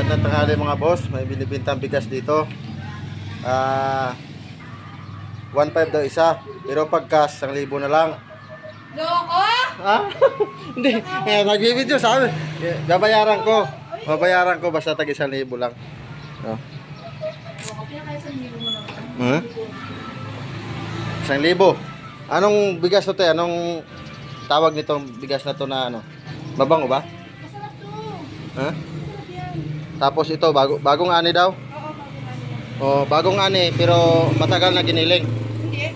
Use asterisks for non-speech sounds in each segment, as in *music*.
Magandang tanghali mga boss. May binibintang bigas dito. Ah, 1.5 daw isa. Pero pag cash, 1,000 na lang. Loko? Ha? *laughs* Hindi. Eh, nagbibideo sabi. Eh, Babayaran ko. Babayaran ko basta tag 1,000 lang. Naman. Hmm? 1,000. Anong bigas to te? Anong tawag nitong bigas na to na ano? Mabango ba? Masarap to. Ha? Yan. Tapos ito, bago, bagong ani daw. Oo, bakit Oh, bagong ani pero matagal na giniling. Hindi.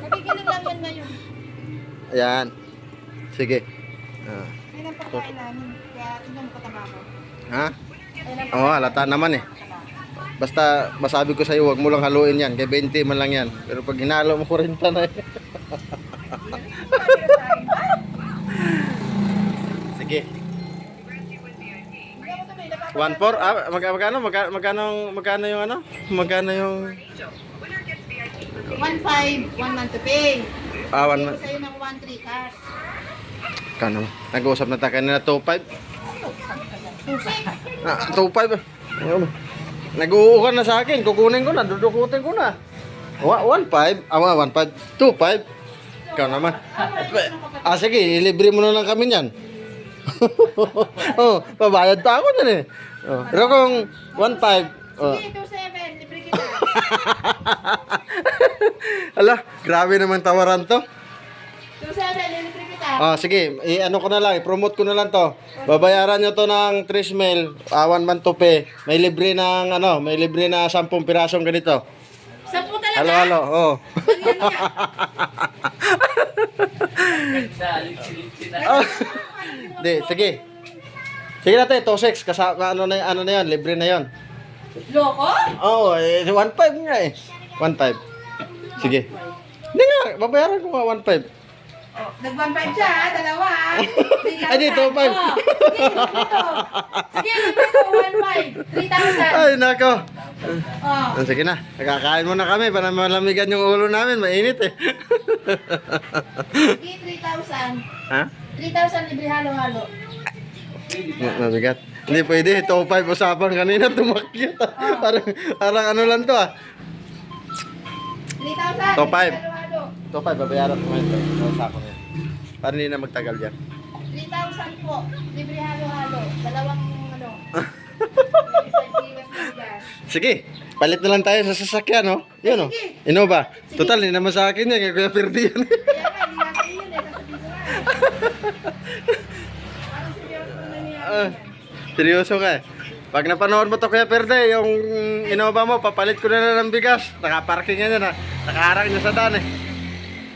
Nakikinig lang yan ngayon. Ayan. Sige. Ah. Yan ang pagkain namin. Kaya tingnan mo katama ko. Ha? Oo, halata naman eh. Basta masabi ko sa iyo, wag mo lang haluin yan. Kaya 20 man lang yan. Pero pag hinalo mo 40 na eh. Sige. One four? Ah, mag magkano? Magkano, magkano, magkano yung ano? Magkano yung... 1.5, 1 month to pay. Ah, one Ito month. sa'yo ng 1.3 cash. Kano? Nag-uusap na tayo kanina 2.5. Tusik. Ah, 2.5. Ayun. Nag-uukan na sa akin. Kukunin ko na. Dudukutin ko na. Wa- 1.5. Ah, 1.5. 2.5. Ikaw naman. Ah, sige. Ilibre mo na lang kami niyan. *laughs* oh, pabayad pa ako dyan eh. Oh. Pero kung 1.5. Oh. Sige, 2.7. Libre kita. *laughs* Ala, grabe naman tawaran to. 2.7, libre kita. Ah, sige, i-ano ko na lang, i-promote ko na lang to. Babayaran nyo to ng Trismail, uh, one month to pay. May libre ng ano, may libre na 10 pirasong ganito. Sampu talaga. Halo, halo, oh. Ah, *laughs* Di, sige. Sige na tayo, 2.6, kasama, ano na, ano na yan, libre na yan. Loko? Oo, oh, eh, 1.5 nga eh. 1.5. Sige. Hindi nga, babayaran ko nga 1.5. Oh, nag-1.5 siya, ha? Dalawa? *laughs* Ay, di, 2.5. Sige, dito. Sige, dito, 1.5. 3,000. Ay, nako. Oh. Ah, Sige na, nakakain muna kami para malamigan yung ulo namin, mainit eh. Sige, 3,000. ha? 3,000 libre halo-halo. Ma- Mabigat. Hindi pwede, top 5 usapan kanina, tumakyat. ah. parang, parang ano lang to ah. 3,000. Top five. libre halo-halo. Top 5, babayaran ko ngayon. Sa usapan yan. Para hindi na magtagal yan. 3,000 po. Libre halo-halo. Dalawang ano. *laughs* Sige, palit na lang tayo sa sasakyan, no? Yun, no? Innova. Total, hindi naman sa akin yan. Kaya Perdi yan. Kaya nga, hindi natin yun eh. Parang seryoso na ka eh. Pag napanood mo to Kuya Perde, yung Innova mo, papalit ko na lang ng bigas. Nakaparking yan ha. Nakaharang niya sa daan eh.